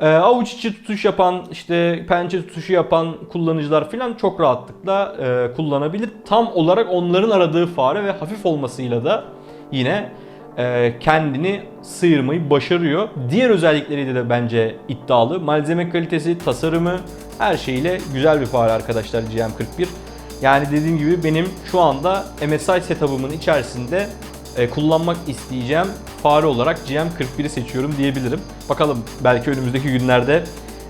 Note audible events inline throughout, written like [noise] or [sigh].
Ee, avuç içi tutuş yapan, işte pençe tutuşu yapan kullanıcılar falan çok rahatlıkla e, kullanabilir. Tam olarak onların aradığı fare ve hafif olmasıyla da yine e, kendini sıyırmayı başarıyor. Diğer özellikleriyle de bence iddialı. Malzeme kalitesi, tasarımı her şeyiyle güzel bir fare arkadaşlar GM41. Yani dediğim gibi benim şu anda MSI setup'ımın içerisinde e, kullanmak isteyeceğim fare olarak GM41'i seçiyorum diyebilirim. Bakalım belki önümüzdeki günlerde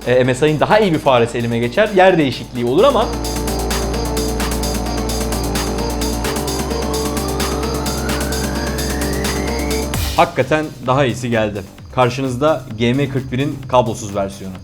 e, MSI'nin daha iyi bir faresi elime geçer. Yer değişikliği olur ama hakikaten daha iyisi geldi. Karşınızda GM41'in kablosuz versiyonu.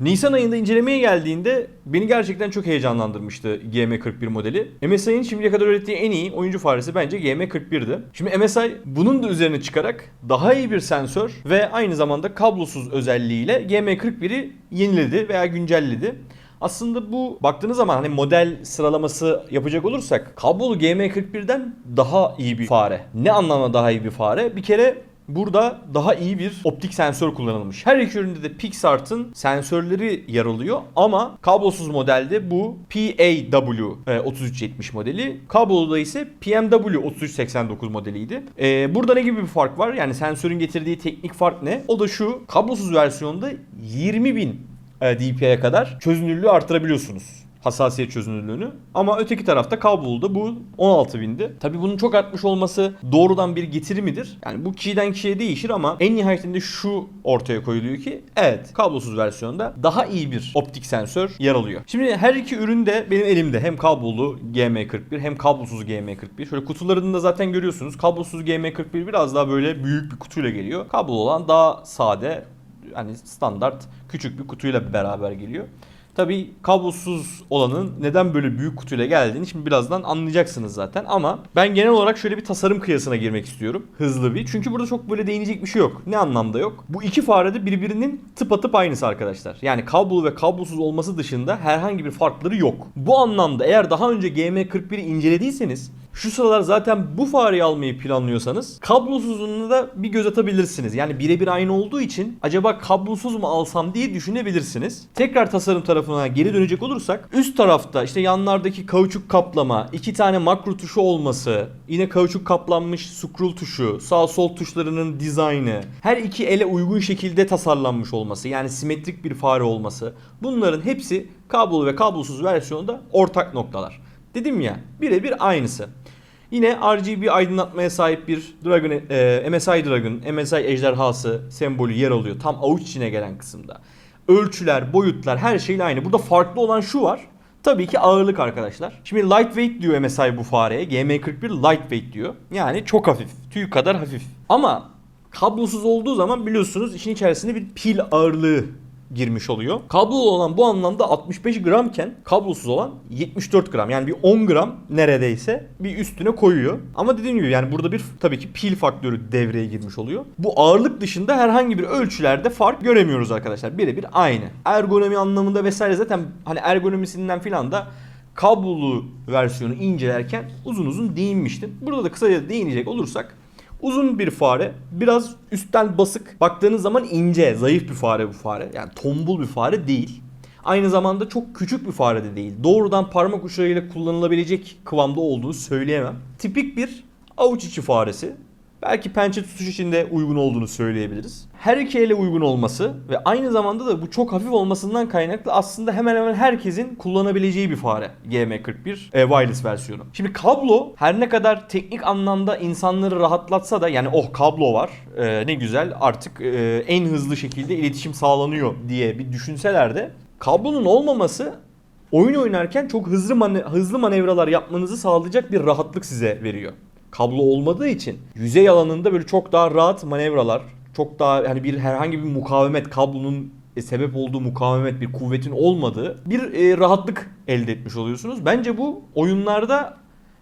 Nisan ayında incelemeye geldiğinde beni gerçekten çok heyecanlandırmıştı GM41 modeli. MSI'nin şimdiye kadar ürettiği en iyi oyuncu faresi bence GM41'di. Şimdi MSI bunun da üzerine çıkarak daha iyi bir sensör ve aynı zamanda kablosuz özelliğiyle GM41'i yeniledi veya güncelledi. Aslında bu baktığınız zaman hani model sıralaması yapacak olursak kablolu GM41'den daha iyi bir fare. Ne anlamda daha iyi bir fare? Bir kere Burada daha iyi bir optik sensör kullanılmış. Her iki üründe de PixArt'ın sensörleri yer alıyor ama kablosuz modelde bu PAW e, 3370 modeli. Kabloluda ise PMW 3389 modeliydi. E, burada ne gibi bir fark var? Yani sensörün getirdiği teknik fark ne? O da şu. Kablosuz versiyonda 20.000 e, dpi'ye kadar çözünürlüğü artırabiliyorsunuz hassasiyet çözünürlüğünü. Ama öteki tarafta kabloluda bu 16.000'di. Tabii bunun çok artmış olması doğrudan bir getiri midir? Yani bu kişiden kişiye değişir ama en nihayetinde şu ortaya koyuluyor ki evet kablosuz versiyonda daha iyi bir optik sensör yer alıyor. Şimdi her iki ürün de benim elimde. Hem kablolu GM41 hem kablosuz GM41. Şöyle kutularını da zaten görüyorsunuz. Kablosuz GM41 biraz daha böyle büyük bir kutuyla geliyor. Kablolu olan daha sade hani standart küçük bir kutuyla beraber geliyor. Tabii kablosuz olanın neden böyle büyük kutuyla geldiğini şimdi birazdan anlayacaksınız zaten ama ben genel olarak şöyle bir tasarım kıyasına girmek istiyorum. Hızlı bir. Çünkü burada çok böyle değinecek bir şey yok. Ne anlamda yok? Bu iki fare de birbirinin tıpatıp aynısı arkadaşlar. Yani kablolu ve kablosuz olması dışında herhangi bir farkları yok. Bu anlamda eğer daha önce GM41'i incelediyseniz şu sıralar zaten bu fareyi almayı planlıyorsanız kablosuzluğuna da bir göz atabilirsiniz. Yani birebir aynı olduğu için acaba kablosuz mu alsam diye düşünebilirsiniz. Tekrar tasarım tarafına geri dönecek olursak üst tarafta işte yanlardaki kauçuk kaplama, iki tane makro tuşu olması, yine kauçuk kaplanmış scroll tuşu, sağ sol tuşlarının dizaynı, her iki ele uygun şekilde tasarlanmış olması yani simetrik bir fare olması bunların hepsi kablolu ve kablosuz versiyonda ortak noktalar. Dedim ya birebir aynısı. Yine RGB aydınlatmaya sahip bir Dragon, e, MSI Dragon, MSI ejderhası sembolü yer alıyor. Tam avuç içine gelen kısımda. Ölçüler, boyutlar her şeyle aynı. Burada farklı olan şu var. Tabii ki ağırlık arkadaşlar. Şimdi lightweight diyor MSI bu fareye. GM41 lightweight diyor. Yani çok hafif. Tüy kadar hafif. Ama kablosuz olduğu zaman biliyorsunuz işin içerisinde bir pil ağırlığı girmiş oluyor. Kablolu olan bu anlamda 65 gramken kablosuz olan 74 gram. Yani bir 10 gram neredeyse bir üstüne koyuyor. Ama dediğim gibi yani burada bir tabii ki pil faktörü devreye girmiş oluyor. Bu ağırlık dışında herhangi bir ölçülerde fark göremiyoruz arkadaşlar. Birebir aynı. Ergonomi anlamında vesaire zaten hani ergonomisinden filan da kablolu versiyonu incelerken uzun uzun değinmiştim. Burada da kısaca değinecek olursak Uzun bir fare. Biraz üstten basık. Baktığınız zaman ince, zayıf bir fare bu fare. Yani tombul bir fare değil. Aynı zamanda çok küçük bir fare de değil. Doğrudan parmak uçlarıyla kullanılabilecek kıvamda olduğunu söyleyemem. Tipik bir avuç içi faresi. Belki pençe tutuş için de uygun olduğunu söyleyebiliriz. Her iki ele uygun olması ve aynı zamanda da bu çok hafif olmasından kaynaklı aslında hemen hemen herkesin kullanabileceği bir fare GM41 e, wireless versiyonu. Şimdi kablo her ne kadar teknik anlamda insanları rahatlatsa da yani oh kablo var e, ne güzel artık e, en hızlı şekilde iletişim sağlanıyor diye bir düşünseler de kablonun olmaması oyun oynarken çok hızlı mane- hızlı manevralar yapmanızı sağlayacak bir rahatlık size veriyor kablo olmadığı için yüzey alanında böyle çok daha rahat manevralar, çok daha hani bir herhangi bir mukavemet kablonun e, sebep olduğu mukavemet bir kuvvetin olmadığı bir e, rahatlık elde etmiş oluyorsunuz. Bence bu oyunlarda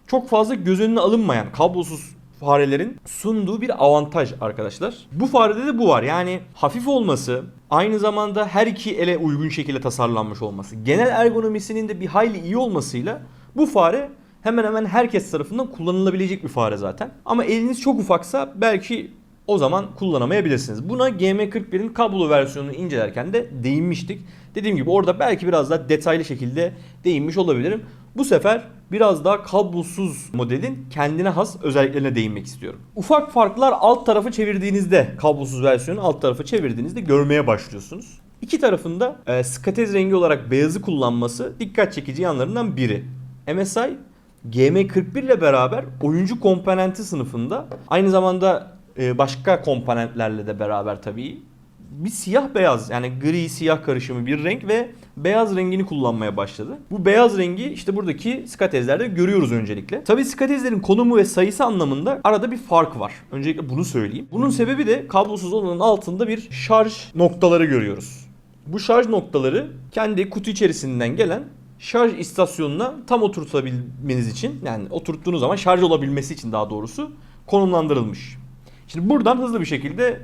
çok fazla göz önüne alınmayan kablosuz farelerin sunduğu bir avantaj arkadaşlar. Bu farede de bu var. Yani hafif olması, aynı zamanda her iki ele uygun şekilde tasarlanmış olması, genel ergonomisinin de bir hayli iyi olmasıyla bu fare hemen hemen herkes tarafından kullanılabilecek bir fare zaten. Ama eliniz çok ufaksa belki o zaman kullanamayabilirsiniz. Buna GM41'in kablolu versiyonunu incelerken de değinmiştik. Dediğim gibi orada belki biraz daha detaylı şekilde değinmiş olabilirim. Bu sefer biraz daha kablosuz modelin kendine has özelliklerine değinmek istiyorum. Ufak farklar alt tarafı çevirdiğinizde, kablosuz versiyonu alt tarafı çevirdiğinizde görmeye başlıyorsunuz. İki tarafında e, skatez rengi olarak beyazı kullanması dikkat çekici yanlarından biri. MSI GM41 ile beraber oyuncu komponenti sınıfında aynı zamanda e, başka komponentlerle de beraber tabii bir siyah beyaz yani gri siyah karışımı bir renk ve beyaz rengini kullanmaya başladı. Bu beyaz rengi işte buradaki skatezlerde görüyoruz öncelikle. Tabii skatezlerin konumu ve sayısı anlamında arada bir fark var. Öncelikle bunu söyleyeyim. Bunun sebebi de kablosuz olanın altında bir şarj noktaları görüyoruz. Bu şarj noktaları kendi kutu içerisinden gelen şarj istasyonuna tam oturtabilmeniz için yani oturttuğunuz zaman şarj olabilmesi için daha doğrusu konumlandırılmış. Şimdi buradan hızlı bir şekilde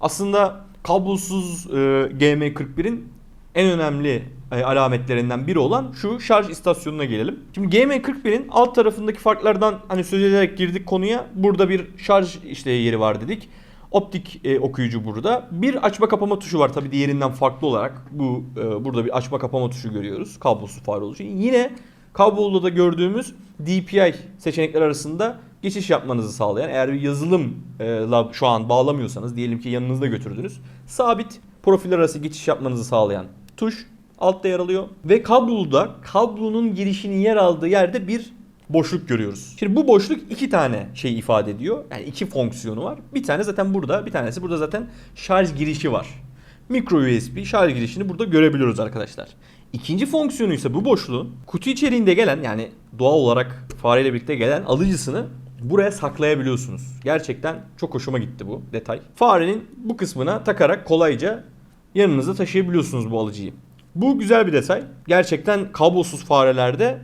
aslında kablosuz e, GM41'in en önemli e, alametlerinden biri olan şu şarj istasyonuna gelelim. Şimdi GM41'in alt tarafındaki farklardan hani söz ederek girdik konuya. Burada bir şarj işte yeri var dedik. Optik e, okuyucu burada. Bir açma kapama tuşu var tabii diğerinden farklı olarak. Bu e, burada bir açma kapama tuşu görüyoruz. Kablosuz fare olduğu için. Yine kablolu da gördüğümüz DPI seçenekler arasında geçiş yapmanızı sağlayan eğer bir yazılımla şu an bağlamıyorsanız diyelim ki yanınızda götürdünüz. Sabit profiller arası geçiş yapmanızı sağlayan tuş altta yer alıyor. Ve kabloda kablonun girişinin yer aldığı yerde bir boşluk görüyoruz. Şimdi bu boşluk iki tane şey ifade ediyor. Yani iki fonksiyonu var. Bir tane zaten burada, bir tanesi burada zaten şarj girişi var. Micro USB şarj girişini burada görebiliyoruz arkadaşlar. İkinci fonksiyonu ise bu boşluğun kutu içeriğinde gelen yani doğal olarak fareyle birlikte gelen alıcısını buraya saklayabiliyorsunuz. Gerçekten çok hoşuma gitti bu detay. Farenin bu kısmına takarak kolayca yanınızda taşıyabiliyorsunuz bu alıcıyı. Bu güzel bir detay. Gerçekten kablosuz farelerde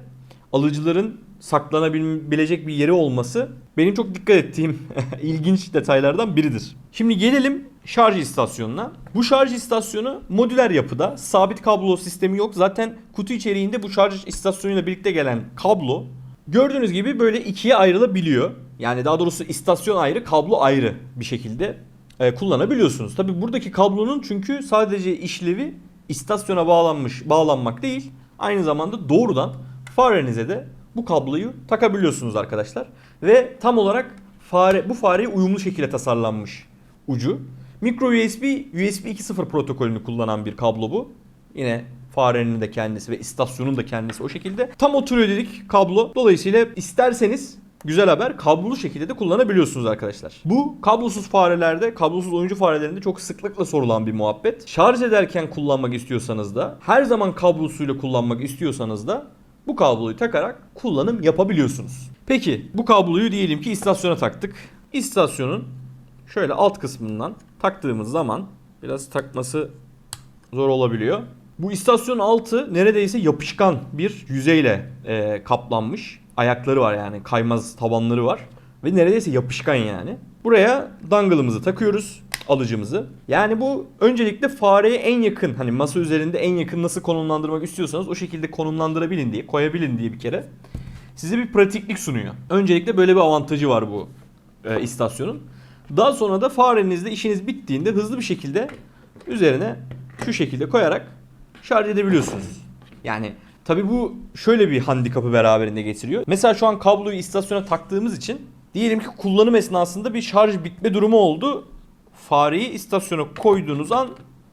alıcıların saklanabilecek bir yeri olması benim çok dikkat ettiğim [laughs] ilginç detaylardan biridir. Şimdi gelelim şarj istasyonuna. Bu şarj istasyonu modüler yapıda. Sabit kablo sistemi yok. Zaten kutu içeriğinde bu şarj istasyonuyla birlikte gelen kablo gördüğünüz gibi böyle ikiye ayrılabiliyor. Yani daha doğrusu istasyon ayrı, kablo ayrı bir şekilde e, kullanabiliyorsunuz. Tabi buradaki kablonun çünkü sadece işlevi istasyona bağlanmış, bağlanmak değil. Aynı zamanda doğrudan farenize de bu kabloyu takabiliyorsunuz arkadaşlar. Ve tam olarak fare bu fareye uyumlu şekilde tasarlanmış ucu. Micro USB USB 2.0 protokolünü kullanan bir kablo bu. Yine farenin de kendisi ve istasyonun da kendisi o şekilde. Tam oturuyor dedik kablo. Dolayısıyla isterseniz Güzel haber kablolu şekilde de kullanabiliyorsunuz arkadaşlar. Bu kablosuz farelerde, kablosuz oyuncu farelerinde çok sıklıkla sorulan bir muhabbet. Şarj ederken kullanmak istiyorsanız da, her zaman kablosuyla kullanmak istiyorsanız da bu kabloyu takarak kullanım yapabiliyorsunuz. Peki bu kabloyu diyelim ki istasyona taktık. İstasyonun şöyle alt kısmından taktığımız zaman biraz takması zor olabiliyor. Bu istasyon altı neredeyse yapışkan bir yüzeyle e, kaplanmış. Ayakları var yani kaymaz tabanları var. Ve neredeyse yapışkan yani. Buraya dangle'ımızı takıyoruz alıcımızı. Yani bu öncelikle fareye en yakın hani masa üzerinde en yakın nasıl konumlandırmak istiyorsanız o şekilde konumlandırabilin diye koyabilin diye bir kere size bir pratiklik sunuyor. Öncelikle böyle bir avantajı var bu e, istasyonun. Daha sonra da farenizde işiniz bittiğinde hızlı bir şekilde üzerine şu şekilde koyarak şarj edebiliyorsunuz. Yani tabi bu şöyle bir handikapı beraberinde getiriyor. Mesela şu an kabloyu istasyona taktığımız için diyelim ki kullanım esnasında bir şarj bitme durumu oldu. Fareyi istasyona koyduğunuz an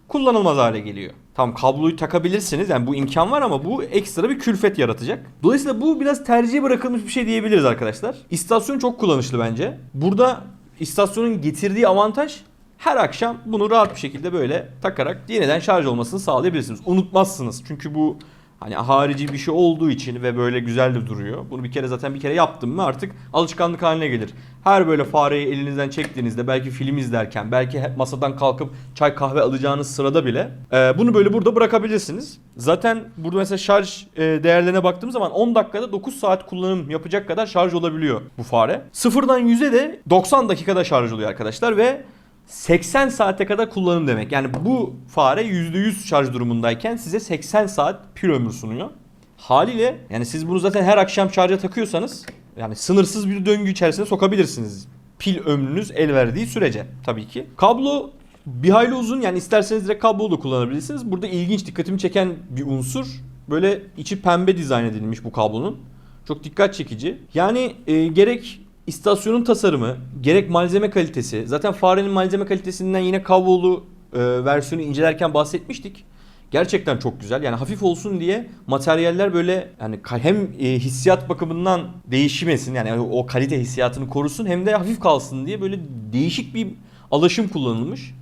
kullanılmaz hale geliyor. Tam kabloyu takabilirsiniz yani bu imkan var ama bu ekstra bir külfet yaratacak. Dolayısıyla bu biraz tercihe bırakılmış bir şey diyebiliriz arkadaşlar. İstasyon çok kullanışlı bence. Burada istasyonun getirdiği avantaj her akşam bunu rahat bir şekilde böyle takarak yeniden şarj olmasını sağlayabilirsiniz. Unutmazsınız. Çünkü bu hani harici bir şey olduğu için ve böyle güzel de duruyor. Bunu bir kere zaten bir kere yaptım mı artık alışkanlık haline gelir. Her böyle fareyi elinizden çektiğinizde belki film izlerken belki masadan kalkıp çay kahve alacağınız sırada bile e, bunu böyle burada bırakabilirsiniz. Zaten burada mesela şarj e, değerlerine baktığım zaman 10 dakikada 9 saat kullanım yapacak kadar şarj olabiliyor bu fare. Sıfırdan 100'e de 90 dakikada şarj oluyor arkadaşlar ve 80 saate kadar kullanım demek. Yani bu fare %100 şarj durumundayken size 80 saat pil ömür sunuyor. Haliyle yani siz bunu zaten her akşam şarja takıyorsanız yani sınırsız bir döngü içerisine sokabilirsiniz. Pil ömrünüz el verdiği sürece tabii ki. Kablo bir hayli uzun yani isterseniz direkt kablo da kullanabilirsiniz. Burada ilginç dikkatimi çeken bir unsur böyle içi pembe dizayn edilmiş bu kablonun. Çok dikkat çekici. Yani e, gerek istasyonun tasarımı, gerek malzeme kalitesi. Zaten farenin malzeme kalitesinden yine kablolu e, versiyonu incelerken bahsetmiştik. Gerçekten çok güzel. Yani hafif olsun diye materyaller böyle yani hem e, hissiyat bakımından değişmesin yani o kalite hissiyatını korusun hem de hafif kalsın diye böyle değişik bir alaşım kullanılmış.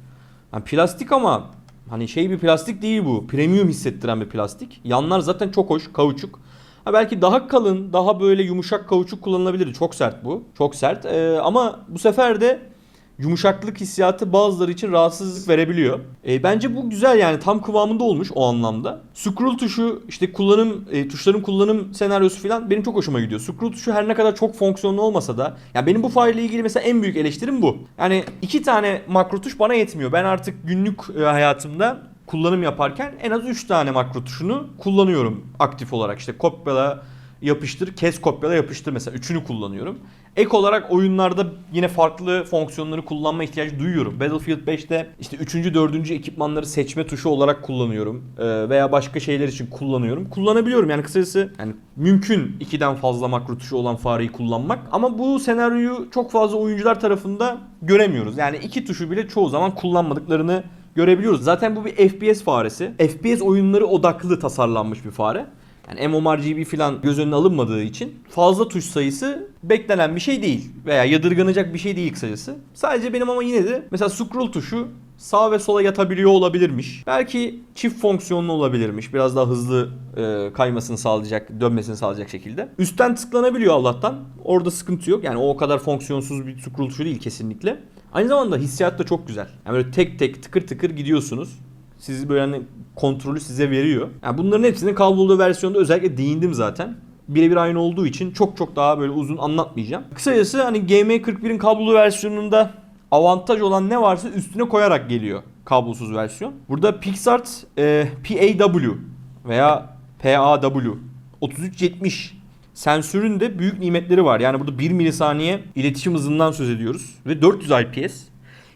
Yani plastik ama hani şey bir plastik değil bu. Premium hissettiren bir plastik. Yanlar zaten çok hoş, kauçuk. Ha belki daha kalın, daha böyle yumuşak kauçuk kullanılabilir. Çok sert bu. Çok sert. Ee, ama bu sefer de yumuşaklık hissiyatı bazıları için rahatsızlık verebiliyor. Ee, bence bu güzel yani tam kıvamında olmuş o anlamda. Scroll tuşu işte kullanım e, tuşların kullanım senaryosu falan benim çok hoşuma gidiyor. Scroll tuşu her ne kadar çok fonksiyonlu olmasa da yani benim bu fare ile ilgili mesela en büyük eleştirim bu. Yani iki tane makro tuş bana yetmiyor. Ben artık günlük e, hayatımda kullanım yaparken en az 3 tane makro tuşunu kullanıyorum aktif olarak. İşte kopyala, yapıştır, kes kopyala, yapıştır mesela üçünü kullanıyorum. Ek olarak oyunlarda yine farklı fonksiyonları kullanma ihtiyacı duyuyorum. Battlefield 5'te işte 3. 4. ekipmanları seçme tuşu olarak kullanıyorum. Ee, veya başka şeyler için kullanıyorum. Kullanabiliyorum yani kısacası yani mümkün ikiden fazla makro tuşu olan fareyi kullanmak. Ama bu senaryoyu çok fazla oyuncular tarafında göremiyoruz. Yani iki tuşu bile çoğu zaman kullanmadıklarını görebiliyoruz. Zaten bu bir FPS faresi. FPS oyunları odaklı tasarlanmış bir fare. Yani MMORPG falan göz önüne alınmadığı için fazla tuş sayısı beklenen bir şey değil. Veya yadırganacak bir şey değil kısacası. Sadece benim ama yine de mesela scroll tuşu sağ ve sola yatabiliyor olabilirmiş. Belki çift fonksiyonlu olabilirmiş. Biraz daha hızlı e, kaymasını sağlayacak, dönmesini sağlayacak şekilde. Üstten tıklanabiliyor Allah'tan. Orada sıkıntı yok. Yani o kadar fonksiyonsuz bir scroll değil kesinlikle. Aynı zamanda hissiyat da çok güzel. Yani böyle tek tek tıkır tıkır gidiyorsunuz. Sizi böyle hani kontrolü size veriyor. Yani bunların hepsinin kablolu versiyonda özellikle değindim zaten. Birebir aynı olduğu için çok çok daha böyle uzun anlatmayacağım. Kısacası hani GM41'in kablolu versiyonunda avantaj olan ne varsa üstüne koyarak geliyor kablosuz versiyon. Burada PixArt e, PAW veya PAW 3370 sensörün de büyük nimetleri var. Yani burada 1 milisaniye iletişim hızından söz ediyoruz ve 400 IPS.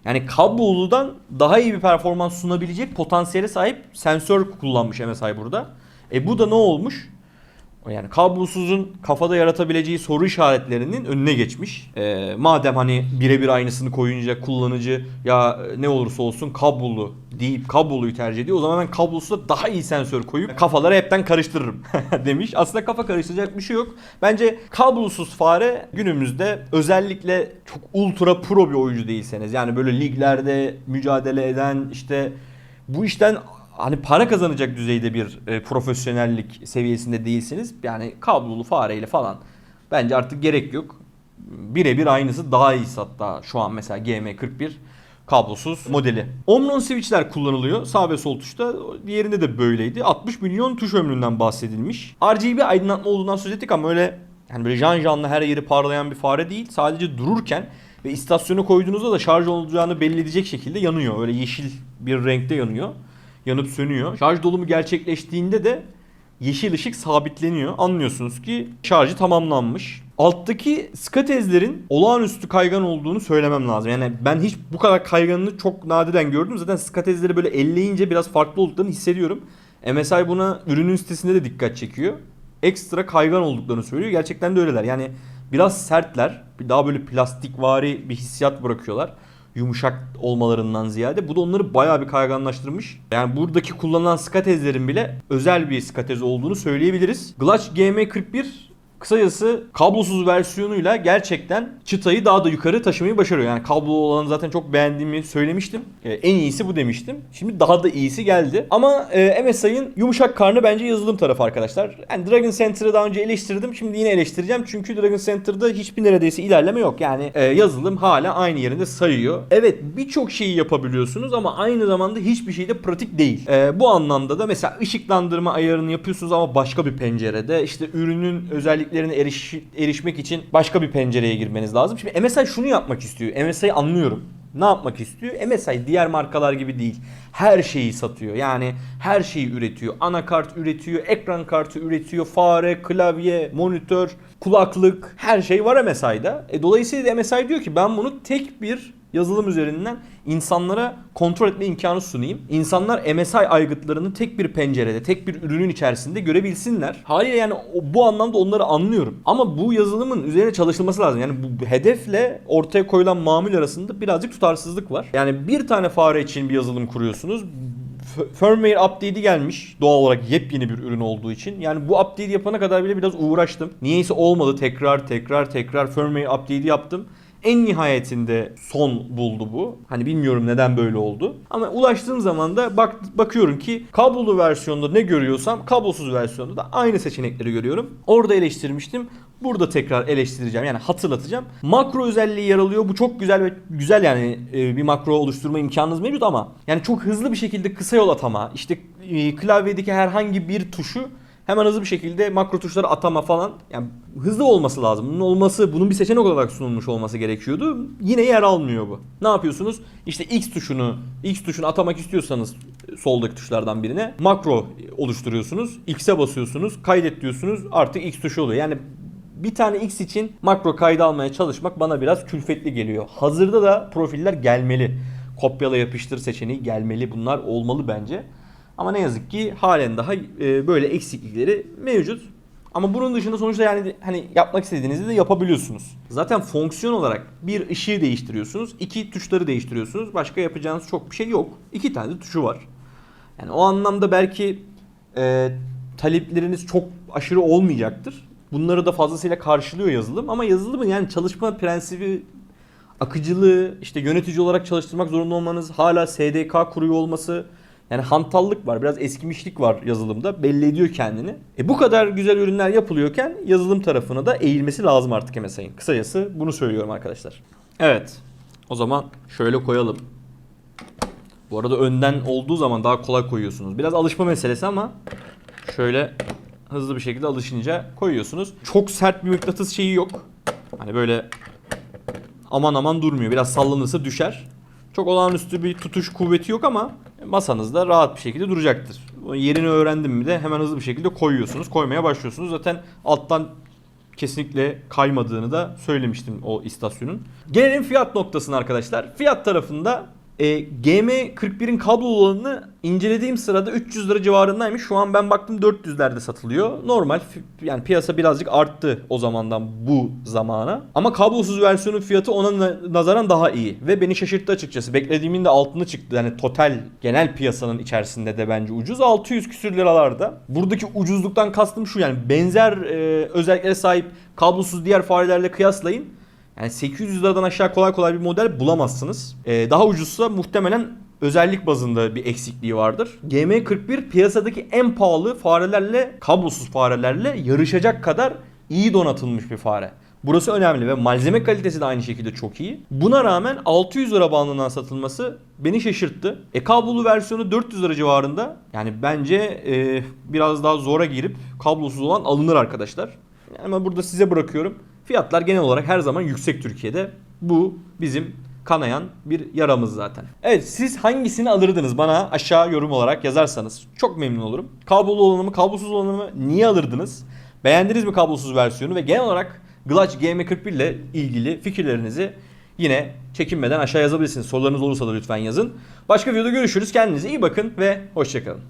Yani kabloludan daha iyi bir performans sunabilecek potansiyele sahip sensör kullanmış MSI burada. E bu da ne olmuş? Yani kablosuzun kafada yaratabileceği soru işaretlerinin önüne geçmiş. E, madem hani birebir aynısını koyunca kullanıcı ya ne olursa olsun kablolu deyip kabloluyu tercih ediyor. O zaman ben kablosuza daha iyi sensör koyup kafaları hepten karıştırırım [laughs] demiş. Aslında kafa karıştıracak bir şey yok. Bence kablosuz fare günümüzde özellikle çok ultra pro bir oyuncu değilseniz yani böyle liglerde mücadele eden işte bu işten hani para kazanacak düzeyde bir e, profesyonellik seviyesinde değilseniz yani kablolu fareyle falan bence artık gerek yok. Birebir aynısı daha iyisi hatta şu an mesela GM41 kablosuz modeli. Omron switchler kullanılıyor sağ ve sol tuşta. Diğerinde de böyleydi. 60 milyon tuş ömründen bahsedilmiş. RGB aydınlatma olduğundan söz ettik ama öyle yani böyle jan janlı her yeri parlayan bir fare değil. Sadece dururken ve istasyona koyduğunuzda da şarj olacağını belli edecek şekilde yanıyor. Öyle yeşil bir renkte yanıyor yanıp sönüyor. Şarj dolumu gerçekleştiğinde de yeşil ışık sabitleniyor. Anlıyorsunuz ki şarjı tamamlanmış. Alttaki skatezlerin olağanüstü kaygan olduğunu söylemem lazım. Yani ben hiç bu kadar kayganını çok nadiren gördüm. Zaten skatezleri böyle elleyince biraz farklı olduklarını hissediyorum. MSI buna ürünün sitesinde de dikkat çekiyor. Ekstra kaygan olduklarını söylüyor. Gerçekten de öyleler. Yani biraz sertler. Daha böyle plastikvari bir hissiyat bırakıyorlar yumuşak olmalarından ziyade bu da onları bayağı bir kayganlaştırmış. Yani buradaki kullanılan skatezlerin bile özel bir skatez olduğunu söyleyebiliriz. Glitch GM41 kısacası kablosuz versiyonuyla gerçekten çıtayı daha da yukarı taşımayı başarıyor. Yani kablolu olanı zaten çok beğendiğimi söylemiştim. Ee, en iyisi bu demiştim. Şimdi daha da iyisi geldi. Ama e, MSI'ın yumuşak karnı bence yazılım tarafı arkadaşlar. Yani Dragon Center'ı daha önce eleştirdim. Şimdi yine eleştireceğim. Çünkü Dragon Center'da hiçbir neredeyse ilerleme yok. Yani e, yazılım hala aynı yerinde sayıyor. Evet birçok şeyi yapabiliyorsunuz ama aynı zamanda hiçbir şey de pratik değil. E, bu anlamda da mesela ışıklandırma ayarını yapıyorsunuz ama başka bir pencerede. İşte ürünün özelliklerine eriş, erişmek için başka bir pencereye girmeniz lazım. Şimdi MSI şunu yapmak istiyor. MSI anlıyorum. Ne yapmak istiyor? MSI diğer markalar gibi değil. her şeyi satıyor. Yani her şeyi üretiyor. Anakart üretiyor, ekran kartı üretiyor, fare, klavye, monitör, kulaklık her şey var MSI'da. E, dolayısıyla MSI diyor ki ben bunu tek bir yazılım üzerinden insanlara kontrol etme imkanı sunayım. İnsanlar MSI aygıtlarını tek bir pencerede, tek bir ürünün içerisinde görebilsinler. Haliyle yani bu anlamda onları anlıyorum. Ama bu yazılımın üzerine çalışılması lazım. Yani bu hedefle ortaya koyulan mamul arasında birazcık tutarsızlık var. Yani bir tane fare için bir yazılım kuruyorsunuz. Firmware update'i gelmiş. Doğal olarak yepyeni bir ürün olduğu için. Yani bu update'i yapana kadar bile biraz uğraştım. Niyeyse olmadı. Tekrar tekrar tekrar firmware update'i yaptım. En nihayetinde son buldu bu. Hani bilmiyorum neden böyle oldu. Ama ulaştığım zaman da bak bakıyorum ki kablolu versiyonda ne görüyorsam kablosuz versiyonda da aynı seçenekleri görüyorum. Orada eleştirmiştim. Burada tekrar eleştireceğim yani hatırlatacağım. Makro özelliği yer alıyor. Bu çok güzel ve güzel yani e, bir makro oluşturma imkanınız mevcut ama yani çok hızlı bir şekilde kısa yol atama, işte e, klavyedeki herhangi bir tuşu hemen hızlı bir şekilde makro tuşları atama falan. Yani hızlı olması lazım. Bunun olması, bunun bir seçenek olarak sunulmuş olması gerekiyordu. Yine yer almıyor bu. Ne yapıyorsunuz? İşte X tuşunu, X tuşunu atamak istiyorsanız soldaki tuşlardan birine makro oluşturuyorsunuz. X'e basıyorsunuz, kaydet diyorsunuz. Artık X tuşu oluyor. Yani bir tane X için makro kaydı almaya çalışmak bana biraz külfetli geliyor. Hazırda da profiller gelmeli. Kopyala yapıştır seçeneği gelmeli. Bunlar olmalı bence. Ama ne yazık ki halen daha e, böyle eksiklikleri mevcut. Ama bunun dışında sonuçta yani hani yapmak istediğinizi de yapabiliyorsunuz. Zaten fonksiyon olarak bir ışığı değiştiriyorsunuz, iki tuşları değiştiriyorsunuz. Başka yapacağınız çok bir şey yok. İki tane de tuşu var. Yani o anlamda belki e, talepleriniz çok aşırı olmayacaktır. Bunları da fazlasıyla karşılıyor yazılım ama yazılımın yani çalışma prensibi akıcılığı, işte yönetici olarak çalıştırmak zorunda olmanız, hala SDK kuruyor olması yani hantallık var, biraz eskimişlik var yazılımda. Belli ediyor kendini. E bu kadar güzel ürünler yapılıyorken yazılım tarafına da eğilmesi lazım artık MSI'nin. Kısacası bunu söylüyorum arkadaşlar. Evet. O zaman şöyle koyalım. Bu arada önden olduğu zaman daha kolay koyuyorsunuz. Biraz alışma meselesi ama şöyle hızlı bir şekilde alışınca koyuyorsunuz. Çok sert bir mıknatıs şeyi yok. Hani böyle aman aman durmuyor. Biraz sallanırsa düşer. Çok olağanüstü bir tutuş kuvveti yok ama masanızda rahat bir şekilde duracaktır. Yerini öğrendim mi de hemen hızlı bir şekilde koyuyorsunuz. Koymaya başlıyorsunuz. Zaten alttan kesinlikle kaymadığını da söylemiştim o istasyonun. Gelelim fiyat noktasına arkadaşlar. Fiyat tarafında e, GM41'in kablolu olanını incelediğim sırada 300 lira civarındaymış. Şu an ben baktım 400'lerde satılıyor. Normal yani piyasa birazcık arttı o zamandan bu zamana. Ama kablosuz versiyonun fiyatı ona na- nazaran daha iyi. Ve beni şaşırttı açıkçası. Beklediğimin de altına çıktı. Yani total genel piyasanın içerisinde de bence ucuz. 600 küsür liralarda. Buradaki ucuzluktan kastım şu yani benzer e, özelliklere sahip kablosuz diğer farelerle kıyaslayın. Yani 800 liradan aşağı kolay kolay bir model bulamazsınız. Ee, daha ucuzsa muhtemelen özellik bazında bir eksikliği vardır. GM41 piyasadaki en pahalı farelerle, kablosuz farelerle yarışacak kadar iyi donatılmış bir fare. Burası önemli ve malzeme kalitesi de aynı şekilde çok iyi. Buna rağmen 600 lira bandından satılması beni şaşırttı. E kablolu versiyonu 400 lira civarında. Yani bence e, biraz daha zora girip kablosuz olan alınır arkadaşlar. Ama burada size bırakıyorum. Fiyatlar genel olarak her zaman yüksek Türkiye'de. Bu bizim kanayan bir yaramız zaten. Evet siz hangisini alırdınız bana aşağı yorum olarak yazarsanız çok memnun olurum. Kablolu olanı mı kablosuz olanı mı niye alırdınız? Beğendiniz mi kablosuz versiyonu ve genel olarak Glitch GM41 ile ilgili fikirlerinizi yine çekinmeden aşağı yazabilirsiniz. Sorularınız olursa da lütfen yazın. Başka videoda görüşürüz. Kendinize iyi bakın ve hoşçakalın.